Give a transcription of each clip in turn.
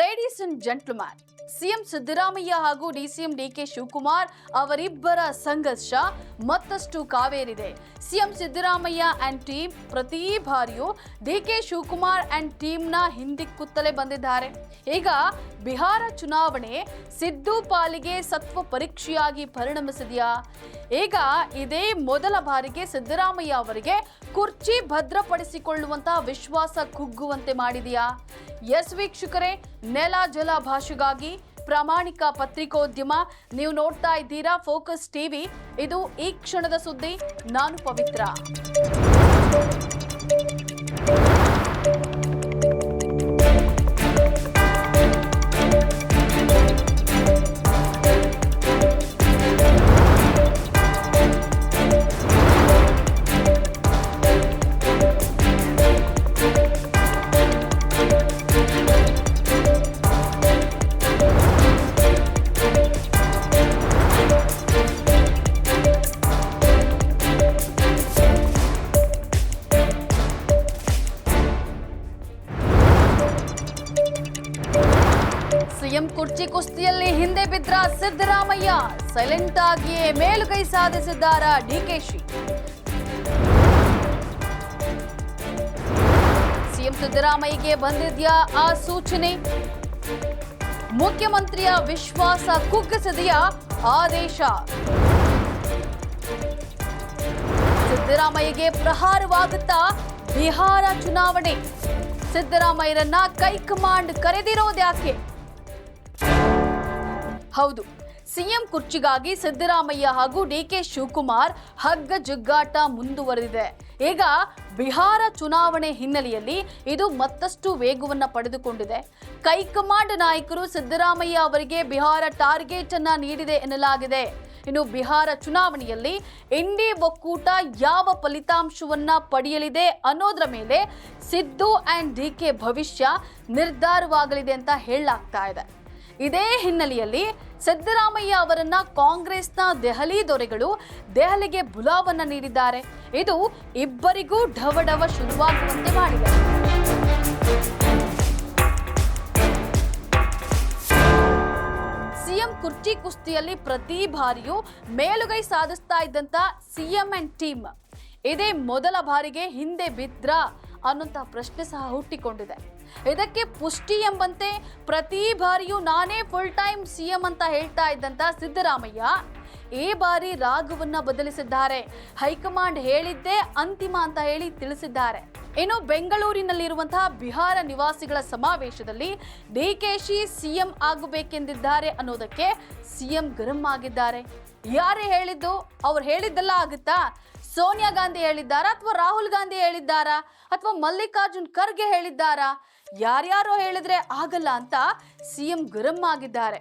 Ladies and gentleman CM Siddaramaiah ಹಾಗೂ DCM DK Shivakumar ಅವರಿಬ್ಬರ ಸಂಘರ್ಷ ಮತ್ತಷ್ಟು ಕಾವೇರಿದೆ. ಸಿಎಂ ಸಿದ್ದರಾಮಯ್ಯ ಅಂಡ್ ಟೀಮ್ ಪ್ರತಿ ಬಾರಿಯೂ ಡಿಕೆ ಶಿವಕುಮಾರ್ ಅಂಡ್ ಟೀಮ್ನ ಹಿಂದಿಕ್ಕುತ್ತಲೇ ಬಂದಿದ್ದಾರೆ. ಈಗ ಬಿಹಾರ ಚುನಾವಣೆ ಸಿದ್ದು ಪಾಲಿಗೆ ಸತ್ವ ಪರೀಕ್ಷೆಯಾಗಿ ಪರಿಣಮಿಸಿದೆಯಾ? ಈಗ ಇದೇ ಮೊದಲ ಬಾರಿಗೆ ಸಿದ್ದರಾಮಯ್ಯ ಅವರಿಗೆ ಕುರ್ಚಿ ಭದ್ರಪಡಿಸಿಕೊಳ್ಳುವಂತ ವಿಶ್ವಾಸ ಕುಗ್ಗುವಂತೆ ಮಾಡಿದೆಯಾ? ಎಸ್ ವೀಕ್ಷಕರೇ, ನೆಲ ಜಲ ಭಾಷೆಗಾಗಿ ಪ್ರಾಮಾಣಿಕ ಪತ್ರಿಕೋದ್ಯಮ, ನೀವು ನೋಡ್ತಾ ಇದ್ದೀರಾ ಫೋಕಸ್ ಟಿವಿ. ಇದು ಈ ಕ್ಷಣದ ಸುದ್ದಿ, ನಾನು ಪವಿತ್ರ. ಸಿಎಂ ಕುರ್ಚಿ ಕುಸ್ತಿಯಲ್ಲಿ ಹಿಂದೆ ಬಿದ್ದ ಸಿದ್ದರಾಮಯ್ಯ ಸೈಲೆಂಟ್ ಆಗಿಯೇ ಮೇಲುಗೈ ಸಾಧಿಸಿದ್ದಾರ ಡಿಕೆಶಿ ಸಿಎಂ ಸಿದ್ದರಾಮಯ್ಯಗೆ ಬಂದಿದ್ಯಾ ಆ ಸೂಚನೆ? ಮುಖ್ಯಮಂತ್ರಿಯ ವಿಶ್ವಾಸ ಕುಗ್ಗಿಸಿದೆಯಾ ಆದೇಶ? ಸಿದ್ದರಾಮಯ್ಯಗೆ ಪ್ರಹಾರವಾಗುತ್ತಾ ಬಿಹಾರ ಚುನಾವಣೆ? ಸಿದ್ದರಾಮಯ್ಯರನ್ನ ಕೈಕಮಾಂಡ್ ಕರೆದಿರೋದ್ಯಾಕೆ? ಹೌದು. ಸಿಎಂ ಕುರ್ಚಿಗಾಗಿ ಸಿದ್ದರಾಮಯ್ಯ ಹಾಗೂ ಡಿ ಕೆ ಶಿವಕುಮಾರ್ ಹಗ್ಗ ಜುಗ್ಗಾಟ ಮುಂದುವರೆದಿದೆ. ಈಗ ಬಿಹಾರ ಚುನಾವಣೆ ಹಿನ್ನೆಲೆಯಲ್ಲಿ ಇದು ಮತ್ತಷ್ಟು ವೇಗವನ್ನು ಪಡೆದುಕೊಂಡಿದೆ. ಕೈಕಮಾಂಡ್ ನಾಯಕರು ಸಿದ್ದರಾಮಯ್ಯ ಅವರಿಗೆ ಬಿಹಾರ ಟಾರ್ಗೆಟ್ ಅನ್ನ ನೀಡಿದೆ ಎನ್ನಲಾಗಿದೆ. ಇನ್ನು ಬಿಹಾರ ಚುನಾವಣೆಯಲ್ಲಿ ಇಂಡಿ ಒಕ್ಕೂಟ ಯಾವ ಫಲಿತಾಂಶವನ್ನ ಪಡೆಯಲಿದೆ ಅನ್ನೋದ್ರ ಮೇಲೆ ಸಿದ್ದು ಅಂಡ್ ಡಿಕೆ ಭವಿಷ್ಯ ನಿರ್ಧಾರವಾಗಲಿದೆ ಅಂತ ಹೇಳಲಾಗ್ತಾ ಇದೆ. ಇದೇ ಹಿನ್ನೆಲೆಯಲ್ಲಿ ಸಿದ್ದರಾಮಯ್ಯ ಅವರನ್ನ ಕಾಂಗ್ರೆಸ್ನ ದೆಹಲಿ ದೊರೆಗಳು ದೆಹಲಿಗೆ ಬುಲಾವನ್ನ ನೀಡಿದ್ದಾರೆ. ಇದು ಇಬ್ಬರಿಗೂ ಢವಢವ ಶುರುವಾಗುವಂತೆ ಮಾಡಿದೆ. ಸಿಎಂ ಕುರ್ಚಿ ಕುಸ್ತಿಯಲ್ಲಿ ಪ್ರತಿ ಬಾರಿಯೂ ಮೇಲುಗೈ ಸಾಧಿಸ್ತಾ ಇದ್ದಂತ ಸಿಎಂ ಅಂಡ್ ಟೀಮ್. ಇದೇ ಮೊದಲ ಬಾರಿಗೆ ಹಿಂದೆ ಬಿದ್ರ ಅನ್ನುವಂಥ ಪ್ರಶ್ನೆ ಸಹ ಹುಟ್ಟಿಕೊಂಡಿದೆ. ಇದಕ್ಕೆ ಪುಷ್ಟಿ ಎಂಬಂತೆ ಪ್ರತಿ ಬಾರಿಯೂ ನಾನೇ ಫುಲ್ ಟೈಮ್ ಸಿಎಂ ಅಂತ ಹೇಳ್ತಾ ಇದ್ದಂತ ಸಿದ್ದರಾಮಯ್ಯ, ಈ ಬಾರಿ ರಾಗವನ್ನ ಬದಲಿಸಿದ್ದಾರೆ. ಹೈಕಮಾಂಡ್ ಹೇಳಿದ್ದೇ ಅಂತಿಮ ಅಂತ ಹೇಳಿ ತಿಳಿಸಿದ್ದಾರೆ. ಇನ್ನು ಬೆಂಗಳೂರಿನಲ್ಲಿರುವಂತಹ ಬಿಹಾರ ನಿವಾಸಿಗಳ ಸಮಾವೇಶದಲ್ಲಿ ಡಿಕೆಶಿ ಸಿಎಂ ಆಗಬೇಕೆಂದಿದ್ದಾರೆ ಅನ್ನೋದಕ್ಕೆ ಸಿಎಂ ಗರಂ ಆಗಿದ್ದಾರೆ. ಯಾರೇ ಹೇಳಿದ್ದು ಅವ್ರು ಹೇಳಿದ್ದೆಲ್ಲ ಆಗುತ್ತಾ? ಸೋನಿಯಾ ಗಾಂಧಿ ಹೇಳಿದ್ದಾರಾ ಅಥವಾ ರಾಹುಲ್ ಗಾಂಧಿ ಹೇಳಿದ್ದಾರಾ ಅಥವಾ ಮಲ್ಲಿಕಾರ್ಜುನ್ ಖರ್ಗೆ ಹೇಳಿದ್ದಾರಾ? ಯಾರ್ಯಾರೋ ಹೇಳಿದ್ರೆ ಆಗಲ್ಲ ಅಂತ ಸಿಎಂ ಗರಂ ಆಗಿದ್ದಾರೆ.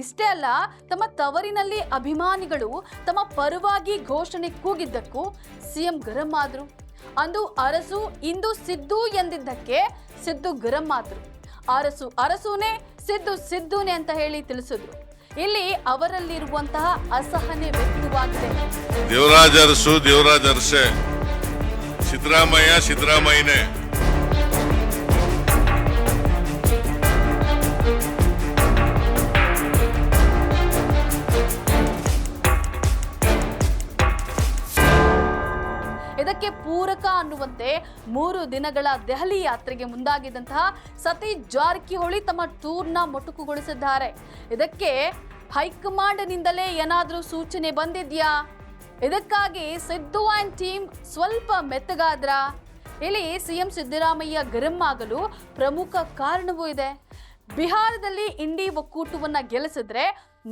ಇಷ್ಟೇ ಅಲ್ಲ, ತಮ್ಮ ತವರಿನಲ್ಲಿ ಅಭಿಮಾನಿಗಳು ತಮ್ಮ ಪರವಾಗಿ ಘೋಷಣೆ ಕೂಗಿದ್ದಕ್ಕೂ ಸಿಎಂ ಗರಂ ಆದ್ರು. ಅಂದು ಅರಸು, ಇಂದು ಸಿದ್ದು ಎಂದಿದ್ದಕ್ಕೆ ಸಿದ್ದು ಗರಂ ಆದ್ರು. ಅರಸು ಅರಸುನೇ, ಸಿದ್ದು ಸಿದ್ದುನೇ ಅಂತ ಹೇಳಿ ತಿಳಿಸಿದ್ರು. ಇಲ್ಲಿ ಅವರಲ್ಲಿರುವಂತಹ ಅಸಹನೆ ವ್ಯಕ್ತವಾಗಿದೆ. ದೇವರಾಜ ಅರಸು ದೇವರಾಜ ಅರಸೆ. ಸಿದ್ದರಾಮಯ್ಯ ಸಿದ್ದರಾಮಯ್ಯನೇ. ಇದಕ್ಕೆ ಪೂರಕ ಅನ್ನುವಂತೆ ಮೂರು ದಿನಗಳ ದೆಹಲಿ ಯಾತ್ರೆಗೆ ಮುಂದಾಗಿದ್ದಂತಹ ಸತೀಶ್ ಜಾರಕಿಹೊಳಿ ತಮ್ಮ ಟೂರ್ನ ಮೊಟಕುಗೊಳಿಸಿದ್ದಾರೆ. ಇದಕ್ಕೆ ಹೈಕಮಾಂಡ್ನಿಂದಲೇ ಏನಾದರೂ ಸೂಚನೆ ಬಂದಿದ್ಯಾ? ಇದಕ್ಕಾಗಿ ಸಿದ್ದು ಆ್ಯಂಡ್ ಟೀಮ್ ಸ್ವಲ್ಪ ಮೆತ್ತಗಾದ್ರ? ಇಲ್ಲಿ ಸಿಎಂ ಸಿದ್ದರಾಮಯ್ಯ ಗರಂ ಆಗಲು ಪ್ರಮುಖ ಕಾರಣವೂ ಇದೆ. ಬಿಹಾರದಲ್ಲಿ ಇಂಡಿ ಒಕ್ಕೂಟವನ್ನು ಗೆಲ್ಲಿಸಿದ್ರೆ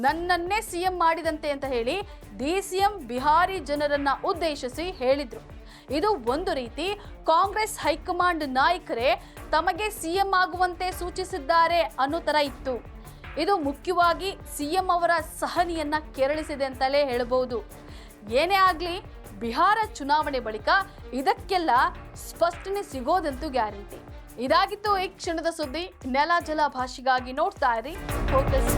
ನನ್ನನ್ನೇ ಸಿಎಂ ಮಾಡಿದಂತೆ ಅಂತ ಹೇಳಿ ಡಿಸಿಎಂ ಬಿಹಾರಿ ಜನರನ್ನ ಉದ್ದೇಶಿಸಿ ಹೇಳಿದ್ರು. ಇದು ಒಂದು ರೀತಿ ಕಾಂಗ್ರೆಸ್ ಹೈಕಮಾಂಡ್ ನಾಯಕರೇ ತಮಗೆ ಸಿಎಂ ಆಗುವಂತೆ ಸೂಚಿಸಿದ್ದಾರೆ ಅನ್ನೋ ಥರ ಇತ್ತು. ಇದು ಮುಖ್ಯವಾಗಿ ಸಿಎಂ ಅವರ ಸಹನಿಯನ್ನ ಕೆರಳಿಸಿದೆ ಅಂತಲೇ ಹೇಳಬಹುದು ಏನೇ ಆಗಲಿ, ಬಿಹಾರ ಚುನಾವಣೆ ಬಳಿಕ ಇದಕ್ಕೆಲ್ಲ ಸ್ಪಷ್ಟನೆ ಸಿಗೋದಂತೂ ಗ್ಯಾರಂಟಿ. ಇದಾಗಿತ್ತು ಈ ಕ್ಷಣದ ಸುದ್ದಿ. ನೆಲ ಜಲ ಭಾಷೆಗಾಗಿ ನೋಡ್ತಾ ಇರಿ. ಫೋಕಸ್